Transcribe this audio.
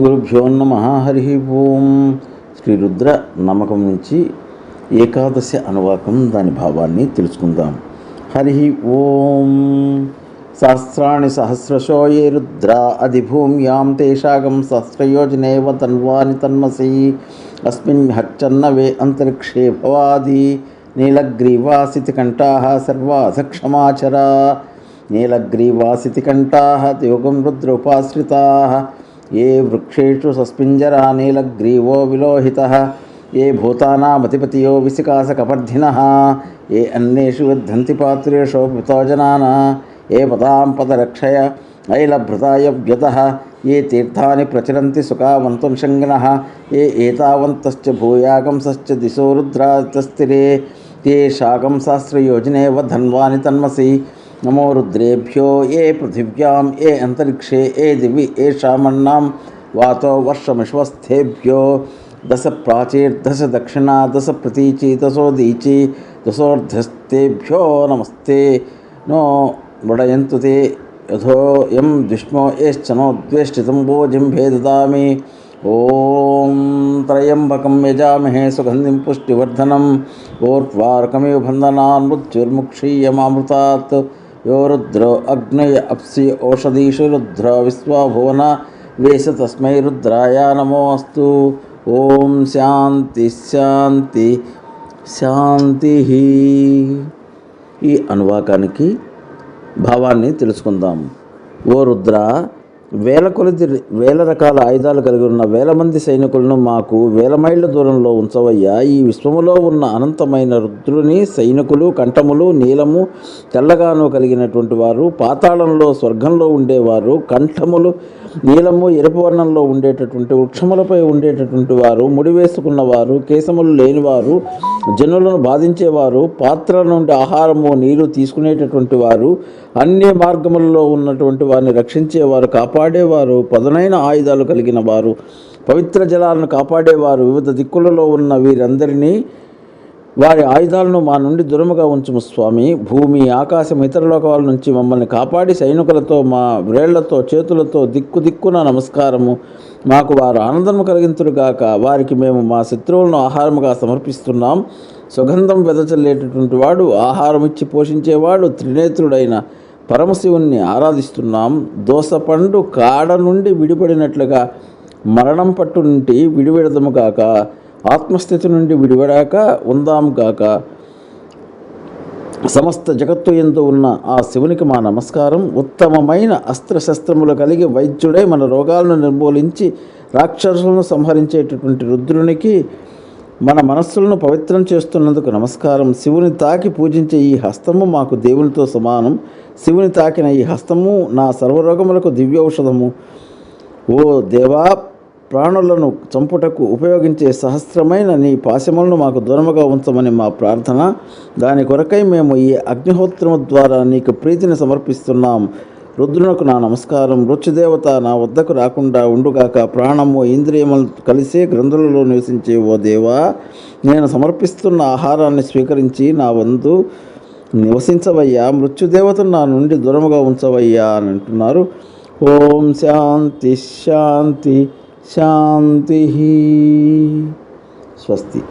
గురుభ్యో నమ హరి ఓం. శ్రీ రుద్ర నమ్మకం నుంచి ఏకాదశి అనువాకం దాని భావాన్ని తెలుసుకుందాం. హరి ఓం. సహస్రాణి సహస్రశో ఏ రుద్ర అధిభూమ్యాం తేషాగం సహస్రయోజనేవ తన్వాని తన్మసి. అస్మిన్ హర్చన్నవే అంతరిక్షే భవాది. నీలగ్రీవాసితికంఠా సర్వాసక్షమాచరా నీలగ్రీవాసితికంఠాः యోగం రుద్రోపాశ్రితాः. ఏ వృక్షేషు సస్పింజరానీలగ్రీవో విలోహిత ఏ భూతానామతిపతియో విసికాసకపర్ధిన ఏ అన్నేషు విద్ధంతి పాత్రేషో పితోజనాన ఏ పదాం పదరక్షయ ఐలభృతాయ వ్యత ఏ తీర్థాన్ని ప్రచరంతి సుఖావంతం శంగిన ఏ ఏతావంతశ్చ భూయాగంసశ్చ దిశో రుద్రాతస్థిరే ఏ శాకంశాస్త్రయోజనేవ వన్వాని తన్మసి नमो रुद्रेभ्यो ये पृथिव्यां, ये अन्तरिक्षे ये दिवि येषामन्नां वातो वर्षमिश्वस्थेभ्यो। दश प्राचीर्दश दक्षिणा, दश प्रतीचि दशोदीचि दशोर्धस्तेभ्यो, नमस्ते। नो वडयन्तु ते, यथो यं द्विष्मो येश्चनो द्वेष्टितं भोजिम्भे ददामि ॐ त्र्यम्बकं यजामहे, सुगन्धिं पुष्टिवर्धनम् ऊर्ध्वार्कमिव बन्धनान्, मृत्युर्मुक्षीयमामृतात्। యో రుద్రో అగ్నయ అప్సి ఓషధీషు రుద్ర విశ్వభువన వేష తస్మై రుద్రాయ నమోస్తు ఓం శాంతి శాంతి శాంతి ఈ అనువాకానికి భావాన్ని తెలుసుకుందాం. ఓ రుద్ర వేల కొలది వేల రకాల ఆయుధాలు కలిగి ఉన్న వేల మంది సైనికులను మాకు వేల మైళ్ళ దూరంలో ఉంచవయ్యా. ఈ విశ్వములో ఉన్న అనంతమైన రుద్రుని సైనికులు కంఠములు నీలము తెల్లగాను కలిగినటువంటి వారు పాతాళంలో స్వర్గంలో ఉండేవారు కంఠములు నీలము ఎరుపు వర్ణంలో ఉండేటటువంటి వృక్షములపై ఉండేటటువంటి వారు ముడివేసుకున్నవారు కేశములు లేనివారు జనులను బాధించేవారు పాత్రల నుండి ఆహారము నీరు తీసుకునేటటువంటి వారు అన్ని మార్గములలో ఉన్నటువంటి వారిని రక్షించేవారు కాపాడేవారు పదునైన ఆయుధాలు కలిగిన వారు పవిత్ర జలాలను కాపాడేవారు వివిధ దిక్కులలో ఉన్న వీరందరినీ వారి ఆయుధాలను మా నుండి దూరముగా ఉంచుము స్వామి. భూమి ఆకాశం ఇతర లోకాల నుంచి మమ్మల్ని కాపాడి సైనికులతో మా వ్రేళ్ళతో చేతులతో దిక్కు దిక్కున నమస్కారము. మాకు వారు ఆనందము కలిగింతురుగాక వారికి మేము మా శత్రువులను ఆహారముగా సమర్పిస్తున్నాం. సుగంధం వెదచల్లేటటువంటి వాడు ఆహారం ఇచ్చి పోషించేవాడు త్రినేత్రుడైన పరమశివుణ్ణి ఆరాధిస్తున్నాం. దోసపండు కాడ నుండి విడిపడినట్లుగా మరణం పట్టు నుండి విడివిడదము కాక ఆత్మస్థితి నుండి విడివడాక ఉందాం కాక సమస్త జగత్తు ఎందు ఉన్న ఆ శివునికి మా నమస్కారం. ఉత్తమమైన అస్త్రశస్త్రములు కలిగి వైద్యుడై మన రోగాలను నిర్మూలించి రాక్షసులను సంహరించేటటువంటి రుద్రునికి మన మనస్సులను పవిత్రం చేస్తున్నందుకు నమస్కారం. శివుని తాకి పూజించే ఈ హస్తము మాకు దేవునితో సమానం. శివుని తాకిన ఈ హస్తము నా సర్వరోగములకు దివ్య ఔషధము ఓ దేవా ప్రాణులను చంపుటకు ఉపయోగించే సహస్రమైన నీ పాశములను మాకు దూరముగా ఉంచమని మా ప్రార్థన. దాని కొరకై మేము ఈ అగ్నిహోత్రము ద్వారా నీకు ప్రీతిని సమర్పిస్తున్నాం. రుద్రునకు నా నమస్కారం. రుచిదేవత నా వద్దకు రాకుండా ఉండుగాక ప్రాణము ఇంద్రియములు కలిసే గ్రంథులలో నివసించే ఓ దేవా నేను సమర్పిస్తున్న ఆహారాన్ని స్వీకరించి నా వందు నివసించవయ్యా. మృత్యుదేవతను నా నుండి దూరముగా ఉంచవయ్యా అని అంటున్నారు. ఓం శాంతి శాంతి శాంతి. స్వస్తి.